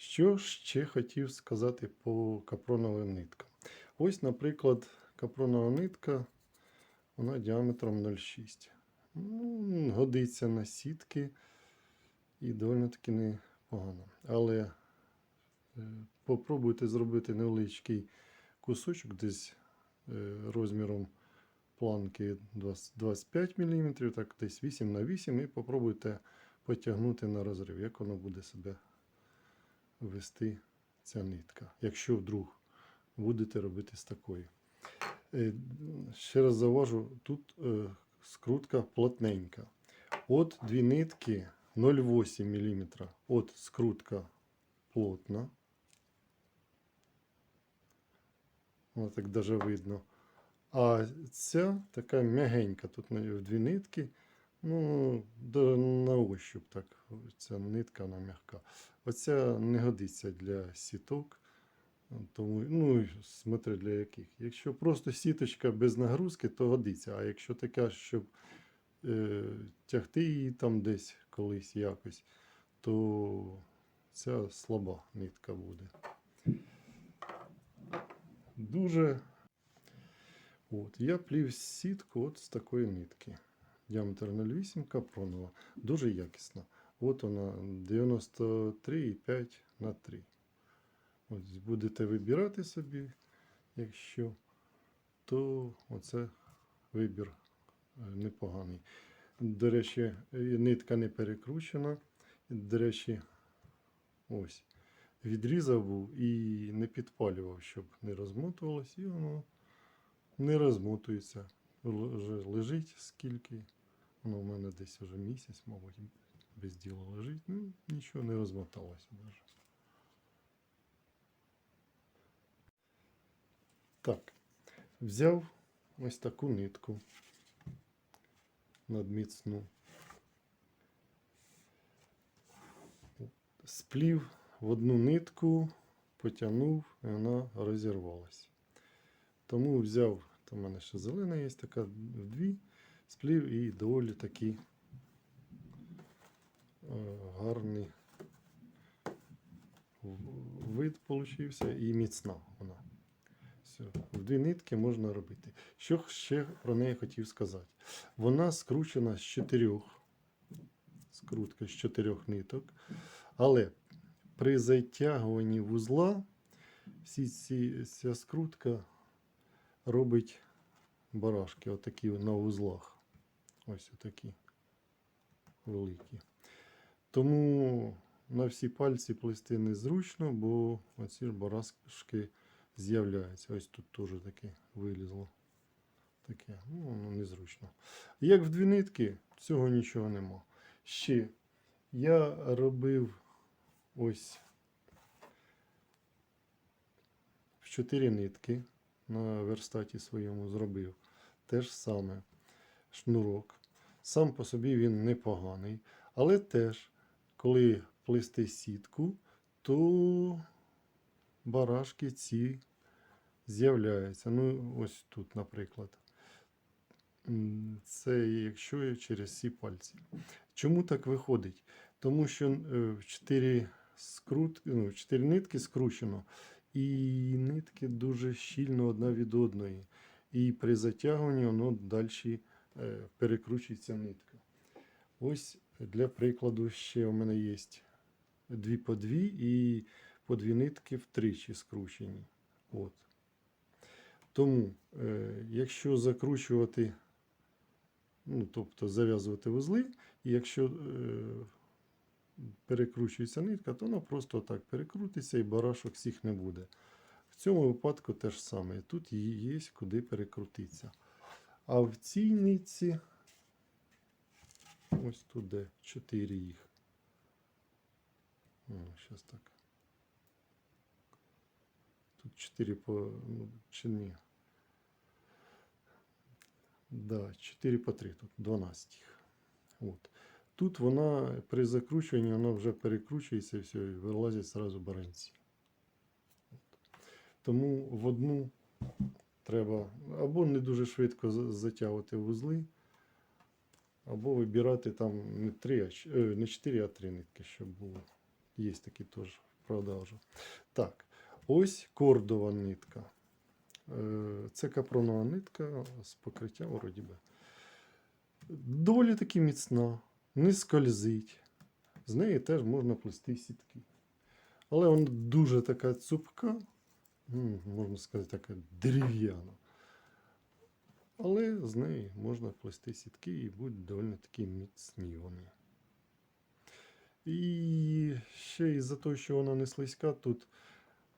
Що ще хотів сказати по капроновим ниткам? Ось, наприклад, капронова нитка, вона діаметром 0,6. Ну, годиться на сітки і доволі таки непогано. Але е, попробуйте зробити невеличкий кусочок десь е, розміром планки 25 мм, так десь 8 на 8 і попробуйте потягнути на розрив, як воно буде себе вести ця нитка, якщо вдруг будете робити з такої. Е, Ще раз зауважу, тут е, скрутка плотненька. От дві нитки 0,8 мм. От скрутка плотна. Воно так даже видно. А ця така м'ягенька. Тут в дві нитки. Ну, на ощуп так. Ця нитка вона м'яка. Оця не годиться для сіток. Тому, ну, смотри для яких. Якщо просто сіточка без нагрузки, то годиться. А якщо така, щоб е, тягти її там десь колись якось, то ця слаба нитка буде. Дуже. От, я плів сітку от з такої нитки. Діаметр 0,8 капронова. Дуже якісна. От вона 93,5 на 3. Ось будете вибирати собі, якщо, то оце вибір е, непоганий. До речі, е, нитка не перекручена. До речі, ось. Відрізав був і не підпалював, щоб не розмотувалось, і воно не розмотується. Лежить скільки. Воно в мене десь вже місяць, мабуть, без діла лежить. Ну, нічого не розмоталося навіть. Так, взяв ось таку нитку надміцну. Сплів в одну нитку, потягнув, і вона розірвалась. Тому взяв, там у мене ще зелена є така в дві, сплів і доволі такий гарний вид получився і міцна вона. Все. В дві нитки можна робити. Що ще про неї хотів сказати? Вона скручена з чотирьох. Скрутка з чотирьох ниток. Але при затягуванні вузла всі ці, ця скрутка робить барашки, отакі на вузлах. Ось отакі великі. Тому на всі пальці плести незручно, бо оці ж барашки з'являються. Ось тут теж таке вилізло. Таке, ну, воно незручно. Як в дві нитки, цього нічого нема. Ще я робив ось в чотири нитки на верстаті своєму зробив. Те ж саме шнурок. Сам по собі він непоганий. Але теж, коли плести сітку, то барашки ці з'являються. Ну, ось тут, наприклад. Це якщо через всі пальці. Чому так виходить? Тому що е, в 4, скрут, ну, 4 нитки скручено, і нитки дуже щільно одна від одної. І при затягуванні воно далі е, перекручується нитка. Ось для прикладу ще у мене є дві по дві і по дві нитки втричі скручені. От. Тому, е, якщо закручувати, ну, тобто зав'язувати вузли, і якщо е, перекручується нитка, то вона просто так перекрутиться і барашок всіх не буде. В цьому випадку те ж саме. Тут її є куди перекрутитися. А в цій нитці, ось тут де 4 їх. Зараз так. Тут 4 по. Ну, чи ні. Да, 4 по 3, тут 12 їх. От. Тут вона при закручуванні вона вже перекручується і все, і вилазять зразу баранці. От. Тому в одну треба або не дуже швидко затягувати вузли, або вибирати там не 3, а, е, не 4, а 3 нитки, щоб було. Є такі теж продажу. Так, ось кордова нитка. Е, Це капронова нитка з покриттям вроді би. Доволі таки міцна, не скользить. З неї теж можна плести сітки. Але вона дуже така цупка, можна сказати, така дерев'яна. Але з неї можна плести сітки і будуть доволі такі міцні вони. І ще із-за того, що вона не слизька, тут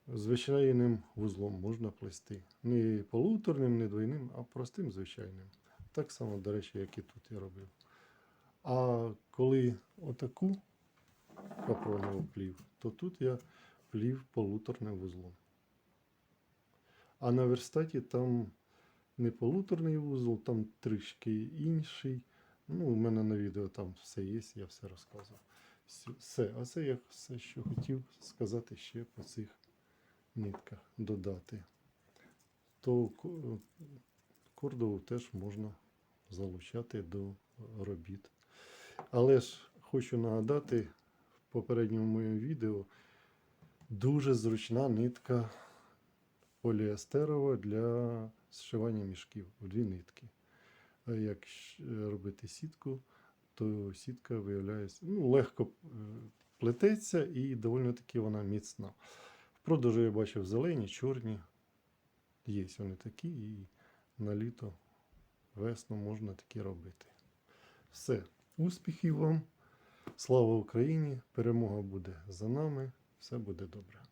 звичайним вузлом можна плести. Не полуторним, не двойним, а простим звичайним. Так само, до речі, як і тут я робив. А коли отаку капронову плів, то тут я плів полуторним вузлом. А на верстаті там не полуторний вузол, там трішки інший. Ну, у мене на відео там все є, я все розказував. Все, а це я все, що хотів сказати ще по цих нитках додати. То кордову теж можна залучати до робіт. Але ж хочу нагадати, в попередньому моєму відео дуже зручна нитка поліестерова для зшивання мішків в дві нитки. А як робити сітку, то сітка виявляється ну, легко е, плететься і доволі таки вона міцна. В продажу я бачив зелені, чорні. Є вони такі, і на літо, весну можна такі робити. Все. Успіхів вам! Слава Україні! Перемога буде за нами! Все буде добре.